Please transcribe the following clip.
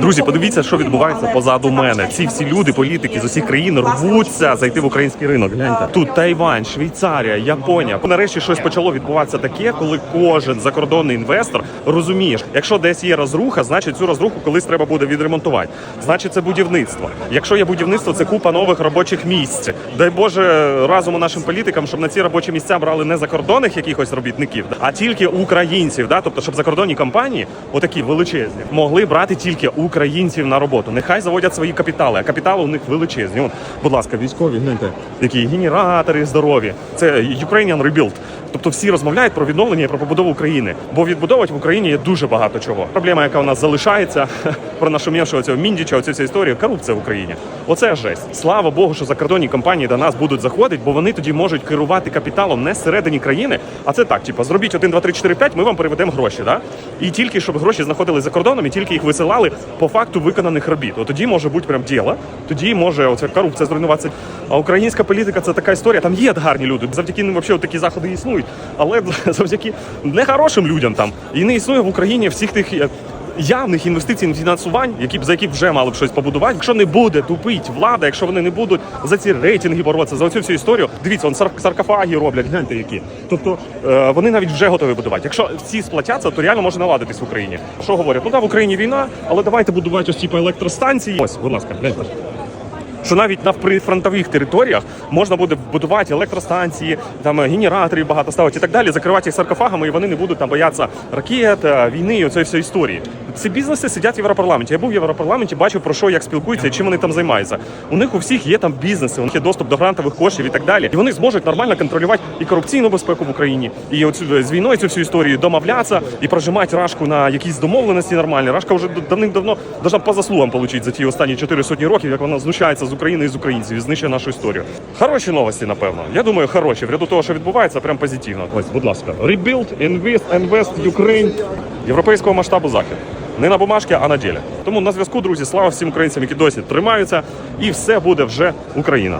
Друзі, подивіться, що відбувається позаду мене. Ці всі люди, політики з усіх країн рвуться зайти в український ринок. Гляньте тут Тайвань, Швейцарія, Японія. Нарешті щось почало відбуватися таке, коли кожен закордонний інвестор розуміє, що якщо десь є розруха, значить цю розруху колись треба буде відремонтувати. Значить, це будівництво. Якщо є будівництво, це купа нових робочих місць. Дай Боже разуму нашим політикам, щоб на ці робочі місця брали не закордонних якихось робітників, а тільки українців. Да? Тобто, щоб закордонні компанії, отакі величезні, могли брати тільки українців на роботу. Нехай заводять свої капітали, а капітали у них величезні. Будь ласка, військові, гляньте, які генератори здорові. Це Ukrainian Rebuild. Тобто всі розмовляють про відновлення і про побудову України, бо відбудовувати в Україні є дуже багато чого. Проблема, яка у нас залишається про нашумівшого цього міндіча, оцю всю історію, корупція в Україні. Оце жесть. Слава Богу, що закордонні компанії до нас будуть заходити, бо вони тоді можуть керувати капіталом не зсередині країни, а це так, типу, зробіть 1, 2, 3, 4, 5, ми вам переведемо гроші. Да? І тільки щоб гроші знаходились за кордоном, і тільки їх висилали по факту виконаних робіт. От тоді може бути прям діло, тоді може оця корупція зруйнуватися. А українська політика це така історія. Там є гарні люди. Завдяки ним взагалі такі заходи існують. Але завдяки нехорошим людям там і не існує в Україні всіх тих. е, Явних інвестицій фінансувань, які б за які вже мали б щось побудувати. Якщо не буде тупить влада, якщо вони не будуть за ці рейтинги боротися, за цю всю історію, дивіться, он саркофаги роблять, гляньте які. Тобто е, вони навіть вже готові будувати. Якщо всі сплатяться, то реально може наладитись в Україні. Що говорять? Ну да, в Україні війна, але давайте будувати ось типу електростанції. Ось, будь ласка, гляньте що навіть на прифронтових територіях можна буде будувати електростанції, там е, генераторів багато ставити і так далі, закривати їх саркофагами, і вони не будуть там боятися ракет, е, війни і оцеї всієї історії. Ці бізнеси сидять в Європарламенті. Я був в Європарламенті, бачив про що як спілкуються і чим вони там займаються. У них у всіх є там бізнеси, у них є доступ до грантових коштів і так далі. І вони зможуть нормально контролювати і корупційну безпеку в Україні, і оцю е, з війною цю всю історію домовлятися і прожимати рашку на якісь домовленості нормальні. Рашка вже давним-давно должна по заслугам отримати за ті останні чотири сотні років, як вона знущається з України і з українців і знищує нашу історію. Хороші новості, напевно. Я думаю, хороші. В ряду того, що відбувається, прям позитивно. Ось, будь ласка, Rebuild, Invest, Invest Ukraine. європейського масштабу захід. Не на бумажці, а на ділі. Тому на зв'язку, друзі, слава всім українцям, які досі тримаються, і все буде вже Україна.